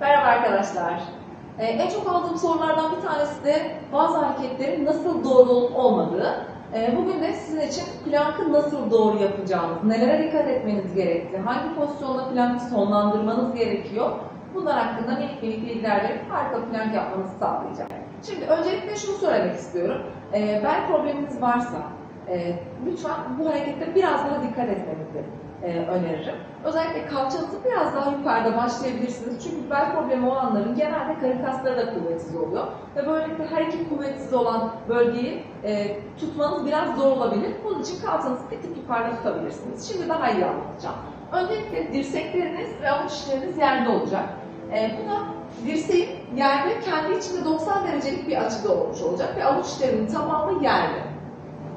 Merhaba arkadaşlar. Ee, en çok aldığım sorulardan bir tanesi de bazı hareketlerin nasıl doğru olup olmadığı. Ee, bugün de sizin için plankı nasıl doğru yapacağınız, nelere dikkat etmeniz gerektiği, hangi pozisyonda plankı sonlandırmanız gerekiyor, bunlar hakkında minik minik bilgiler verip harika plank yapmanızı sağlayacak. Şimdi öncelikle şunu söylemek istiyorum. Ee, bel probleminiz varsa e, lütfen bu harekette biraz daha dikkat etmenizi e, öneririm. Özellikle kalçanızı biraz daha yukarıda başlayabilirsiniz. Çünkü bel problemi olanların genelde karın kasları da kuvvetsiz oluyor. Ve böylelikle her iki kuvvetsiz olan bölgeyi e, tutmanız biraz zor olabilir. Bunun için kalçanızı bir tık yukarıda tutabilirsiniz. Şimdi daha iyi anlatacağım. Öncelikle dirsekleriniz ve avuç içleriniz yerde olacak. E, buna dirseğin yerde kendi içinde 90 derecelik bir açıda olmuş olacak ve avuç içlerimin tamamı yerde.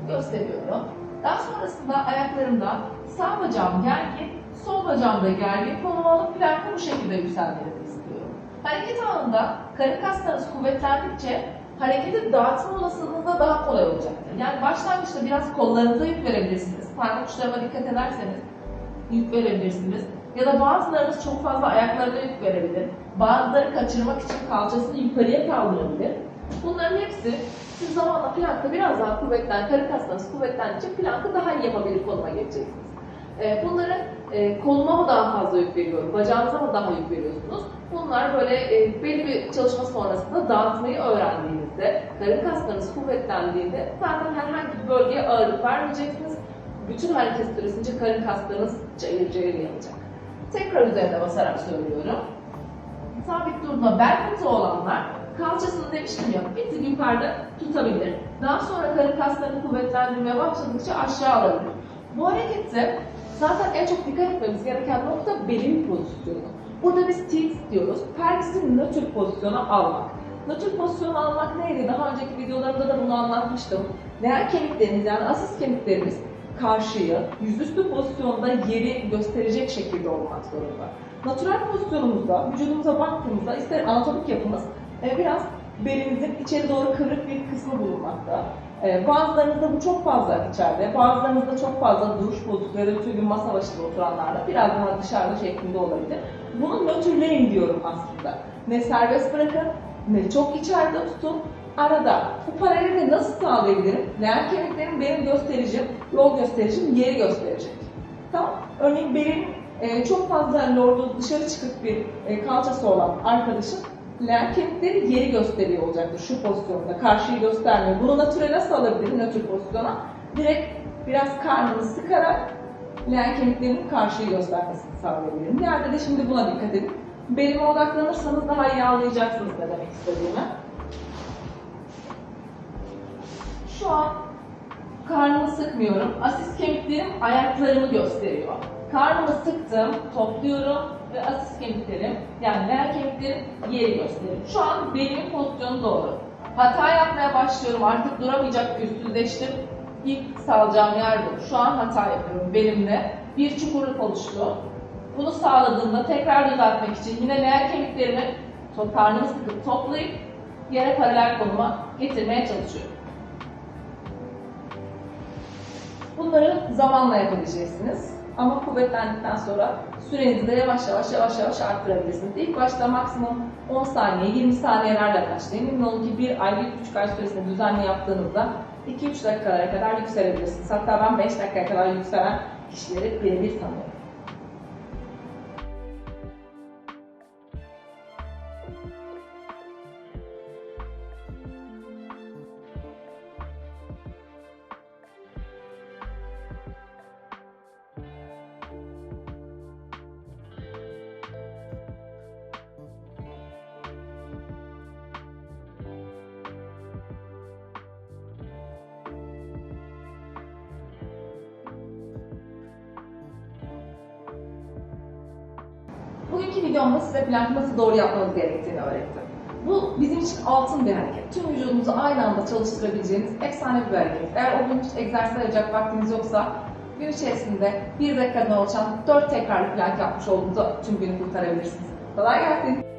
Gösteriyorum. Daha sonrasında ayaklarımda sağ bacağım gergin, sol bacağım da gergin. Kolumu alıp plankı bu şekilde yükselmenizi istiyorum. Hareket anında karın kaslarınız kuvvetlendikçe hareketi dağıtma olasılığınız da daha kolay olacaktır. Yani başlangıçta biraz kollarınıza yük verebilirsiniz. Parmak uçlarıma dikkat ederseniz yük verebilirsiniz. Ya da bazılarınız çok fazla ayaklarına yük verebilir. Bazıları kaçırmak için kalçasını yukarıya kaldırabilir. Bunların hepsi siz zamanla plankta biraz daha kuvvetlen, karın kaslarınız kuvvetlendikçe plankı daha iyi yapabilir konuma geçeceksiniz. Ee, Bunları e, koluma mı daha fazla yük veriyorum, bacağınıza mı daha yük veriyorsunuz? Bunlar böyle e, belli bir çalışma sonrasında dağıtmayı öğrendiğinizde, karın kaslarınız kuvvetlendiğinde zaten herhangi bir bölgeye ağırlık vermeyeceksiniz. Bütün hareket süresince karın kaslarınız cayır cayır yanacak. Tekrar üzerine basarak söylüyorum. Sabit durma bel fıtığı olanlar kalçasını demiştim ya bir tık yukarıda tutabilir. Daha sonra karın kaslarını kuvvetlendirmeye başladıkça aşağı alabilir. Bu harekette zaten en çok dikkat etmemiz gereken nokta belin pozisyonu. Burada biz tilt diyoruz. Pelvisin nötr pozisyona almak. Nötr pozisyonu almak neydi? Daha önceki videolarımda da bunu anlatmıştım. Leğen kemikleriniz yani asis kemikleriniz karşıyı yüzüstü pozisyonda yeri gösterecek şekilde olmak zorunda. Natural pozisyonumuzda, vücudumuza baktığımızda ister anatomik yapımız e, biraz belimizin içeri doğru kıvrık bir kısmı bulunmakta. E, bazılarınızda bu çok fazla içeride, bazılarınızda çok fazla duruş da bütün gün masa başında oturanlarda biraz daha dışarıda şeklinde olabilir. Bunu nötrleyin diyorum aslında. Ne serbest bırakın, ne çok içeride tutun. Arada bu paraleli nasıl sağlayabilirim? Leğen kemiklerim benim göstericim, yol göstericim, yeri gösterecek. Tamam. Örneğin benim e, çok fazla lordu dışarı çıkıp bir kalçası olan arkadaşım leğen kemikleri yeri gösteriyor olacaktır şu pozisyonda. Karşıyı göstermiyor. Bunu natüre nasıl alabilirim nötr pozisyona? Direkt biraz karnını sıkarak leğen kemiklerinin karşıyı göstermesini sağlayabilirim. Yerde de şimdi buna dikkat edin. Belime odaklanırsanız daha iyi anlayacaksınız ne demek istediğimi. Şu an karnımı sıkmıyorum. Asis kemiklerim ayaklarımı gösteriyor. Karnımı sıktım, topluyorum ve asis kemiklerim yani leğen kemiklerim yeri gösteriyor. Şu an belimin pozisyonu doğru. Hata yapmaya başlıyorum. Artık duramayacak güçsüzleştim. İlk salacağım yer bu. Şu an hata yapıyorum belimde. Bir çukurluk oluştu. Bunu sağladığımda tekrar düzeltmek için yine leğen kemiklerimi karnımı sıkıp toplayıp yere paralel konuma getirmeye çalışıyorum. Bunları zamanla yapabileceksiniz. Ama kuvvetlendikten sonra sürenizi de yavaş yavaş yavaş yavaş arttırabilirsiniz. İlk başta maksimum 10 saniye, 20 saniyelerle başlayın. Emin olun ki bir ay, bir buçuk ay süresinde düzenli yaptığınızda 2-3 dakikalara kadar yükselebilirsiniz. Hatta ben 5 dakikaya kadar yükselen kişileri birebir tanıyorum. Bugünkü videomda size plankı nasıl doğru yapmanız gerektiğini öğrettim. Bu bizim için altın bir hareket. Tüm vücudunuzu aynı anda çalıştırabileceğiniz efsane bir hareket. Eğer o gün hiç egzersiz yapacak vaktiniz yoksa gün içerisinde bir dakikadan oluşan 4 tekrarlı plank yapmış olduğunuzda tüm günü kurtarabilirsiniz. Kolay gelsin.